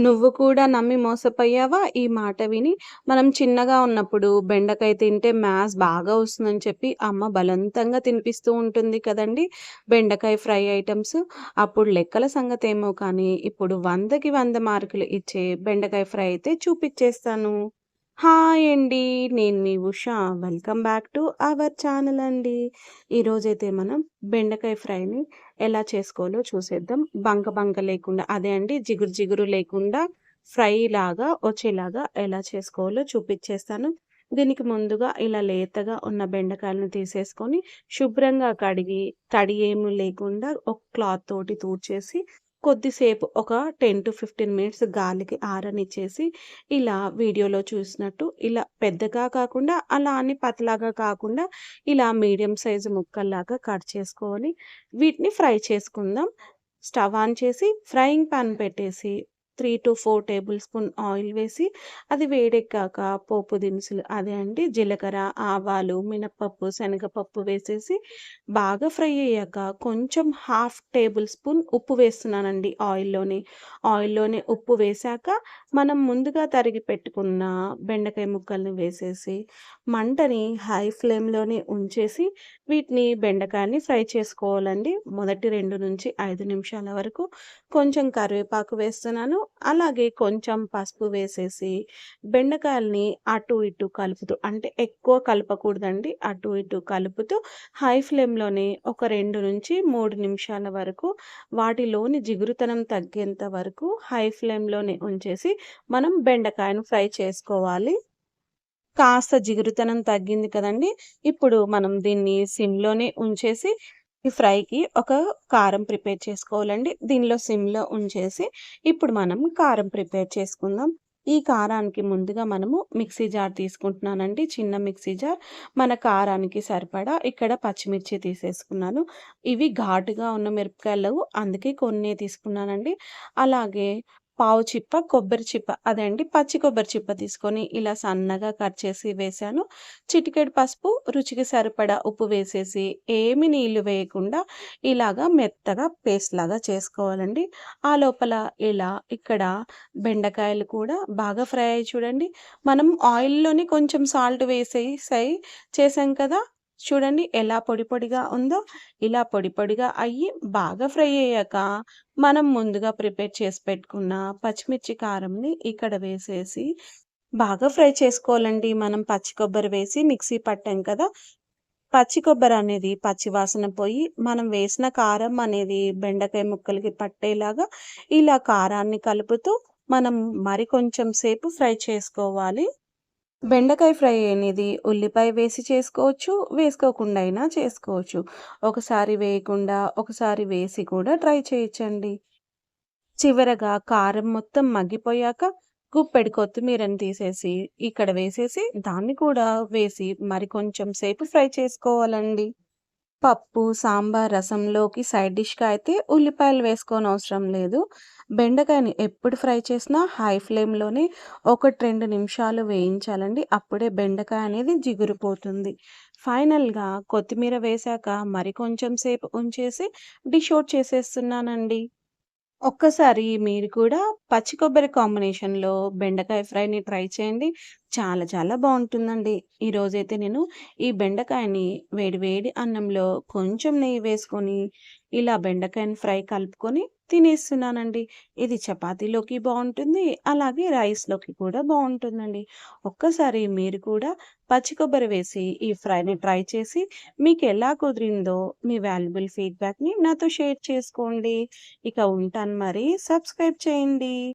నువ్వు కూడా నమ్మి మోసపోయావా? ఈ మాట విని మనం చిన్నగా ఉన్నప్పుడు బెండకాయ తింటే మ్యాథ్స్ బాగా వస్తుందని చెప్పి అమ్మ బలవంతంగా తినిపిస్తూ ఉంటుంది కదండీ! బెండకాయ ఫ్రై ఐటమ్స్ అప్పుడు లెక్కల సంగతి ఏమో కానీ ఇప్పుడు వందకి వంద మార్కులు ఇచ్చే బెండకాయ ఫ్రై అయితే చూపిచ్చేస్తాను. హాయ్ అండి. నేను మీ Usha. Welcome back to our channel అండి. ఈరోజైతే మనం బెండకాయ ఫ్రైని ఎలా చేసుకోవాలో చూసేద్దాం. బంక బంక లేకుండా అదే అండి జిగురు జిగురు లేకుండా ఫ్రై లాగా వచ్చేలాగా ఎలా చేసుకోవాలో చూపిచ్చేస్తాను. దీనికి ముందుగా ఇలా లేతగా ఉన్న బెండకాయలను తీసేసుకొని శుభ్రంగా కడిగి తడి ఏమి లేకుండా ఒక క్లాత్ తోటి తూడ్చేసి కొద్దిసేపు ఒక 10-15 మినిట్స్ గాలికి ఆరనిచ్చేసి ఇలా వీడియోలో చూసినట్టు ఇలా పెద్దగా కాకుండా అలా అని పతలాగా కాకుండా ఇలా మీడియం సైజు ముక్కల్లాగా కట్ చేసుకోవాలి. వీటిని ఫ్రై చేసుకుందాం. స్టవ్ ఆన్ చేసి ఫ్రైయింగ్ పాన్ పెట్టేసి 3-4 టేబుల్ స్పూన్ ఆయిల్ వేసి అది వేడెక్కాక పోపు దినుసులు అదే అండి జీలకర్ర, ఆవాలు, మినపప్పు, శనగపప్పు వేసేసి బాగా ఫ్రై అయ్యాక కొంచెం హాఫ్ టేబుల్ స్పూన్ ఉప్పు వేస్తున్నానండి ఆయిల్‌లోనే. ఆయిల్‌లోనే ఉప్పు వేశాక మనం ముందుగా తరిగి పెట్టుకున్న బెండకాయ ముక్కల్ని వేసేసి మంటని హై ఫ్లేమ్‌లోనే ఉంచేసి వీటిని బెండకాయని ఫ్రై చేసుకోవాలండి. మొదటి 2-5 నిమిషాల వరకు కొంచెం కరివేపాకు వేస్తున్నాను. అలాగే కొంచెం పసుపు వేసేసి బెండకాయల్ని అటు ఇటు కలుపుతూ అంటే ఎక్కువ కలపకూడదండి. అటు ఇటు కలుపుతూ హై ఫ్లేమ్‌లోనే ఒక 2-3 నిమిషాల వరకు వాటిలోని జిగురుతనం తగ్గేంత వరకు హై ఫ్లేమ్‌లోనే ఉంచేసి మనం బెండకాయను ఫ్రై చేసుకోవాలి. కాస్త జిగురుతనం తగ్గింది కదండీ! ఇప్పుడు మనం దీన్ని సిమ్‌లోనే ఉంచేసి ఈ ఫ్రైకి ఒక కారం ప్రిపేర్ చేసుకోవాలండి. దీనిలో సిమ్‌లో ఉంచేసి ఇప్పుడు మనం కారం ప్రిపేర్ చేసుకుందాం. ఈ కారానికి ముందుగా మనము మిక్సీ జార్ తీసుకుంటున్నానండి. చిన్న మిక్సీ జార్. మన కారానికి సరిపడా ఇక్కడ పచ్చిమిర్చి తీసేసుకున్నాను. ఇవి ఘాటుగా ఉన్న మిరపకాయలు అందుకే కొన్ని తీసుకున్నానండి. అలాగే పావు చిప్ప కొబ్బరి చిప్ప అదే అండి పచ్చి కొబ్బరి చిప్ప తీసుకొని ఇలా సన్నగా కట్ చేసి వేసాను చిటికెడు పసుపు, రుచికి సరిపడా ఉప్పు వేసేసి ఏమి నీళ్ళు వేయకుండా ఇలాగా మెత్తగా పేస్ట్ లాగా చేసుకోవాలండి. ఆ లోపల ఇలా ఇక్కడ బెండకాయలు కూడా బాగా ఫ్రై అయ్యి చూడండి. మనం ఆయిల్‌లోనే కొంచెం సాల్ట్ వేసేసాయి చేశాం కదా! చూడండి ఎలా పొడి పొడిగా ఉందో. ఇలా పొడి పొడిగా అయ్యి బాగా ఫ్రై అయ్యాక మనం ముందుగా ప్రిపేర్ చేసి పెట్టుకున్న పచ్చిమిర్చి కారంని ఇక్కడ వేసేసి బాగా ఫ్రై చేసుకోవాలండి. మనం పచ్చి కొబ్బరి వేసి మిక్సీ పట్టాం కదా! పచ్చి కొబ్బరి అనేది పచ్చి వాసన పోయి మనం వేసిన కారం అనేది బెండకాయ ముక్కలకి పట్టేలాగా ఇలా కారాన్ని కలుపుతూ మనం మరి కొంచెం సేపు ఫ్రై చేసుకోవాలి. బెండకాయ ఫ్రై అనేది ఉల్లిపాయ వేసి చేసుకోవచ్చు. వేసుకోకుండా అయినా చేసుకోవచ్చు. ఒకసారి వేయకుండా, ఒకసారి వేసి కూడా ట్రై చేయొచ్చండి. చివరగా కారం మొత్తం మగ్గిపోయాక గుప్పెడి కొత్తిమీరని తీసేసి ఇక్కడ వేసేసి దాన్ని కూడా వేసి మరి కొంచెం సేపు ఫ్రై చేసుకోవాలండి. పప్పు, సాంబార్, రసంలోకి సైడ్ డిష్‌గా అయితే ఉల్లిపాయలు వేసుకోనవసరం లేదు. బెండకాయని ఎప్పుడు ఫ్రై చేసినా హై ఫ్లేమ్‌లోనే 1, 2 నిమిషాలు వేయించాలండి. అప్పుడే బెండకాయ అనేది జిగురిపోతుంది. ఫైనల్‌గా కొత్తిమీర వేశాక మరి కొంచెం సేపు ఉంచేసి డిష్ అవుట్ చేసేస్తున్నానండి. ఒక్కసారి మీరు కూడా పచ్చి కొబ్బరి కాంబినేషన్‌లో బెండకాయ ఫ్రైని ట్రై చేయండి. చాలా చాలా బాగుంటుందండి ఈరోజైతే నేను ఈ బెండకాయని వేడివేడి అన్నంలో కొంచెం నెయ్యి వేసుకొని ఇలా బెండకాయని ఫ్రై కలుపుకొని తినేస్తున్నానండి. ఇది చపాతీలోకి బాగుంటుంది అలాగే రైస్‌లోకి కూడా బాగుంటుందండి ఒక్కసారి మీరు కూడా పచ్చి కొబ్బరి వేసి ఈ ఫ్రైని ట్రై చేసి మీకు ఎలా కుదిరిందో మీ వాల్యుబుల్ ఫీడ్‌బ్యాక్‌ని నాతో షేర్ చేసుకోండి. ఇక ఉంటాను మరి. సబ్స్క్రైబ్ చేయండి.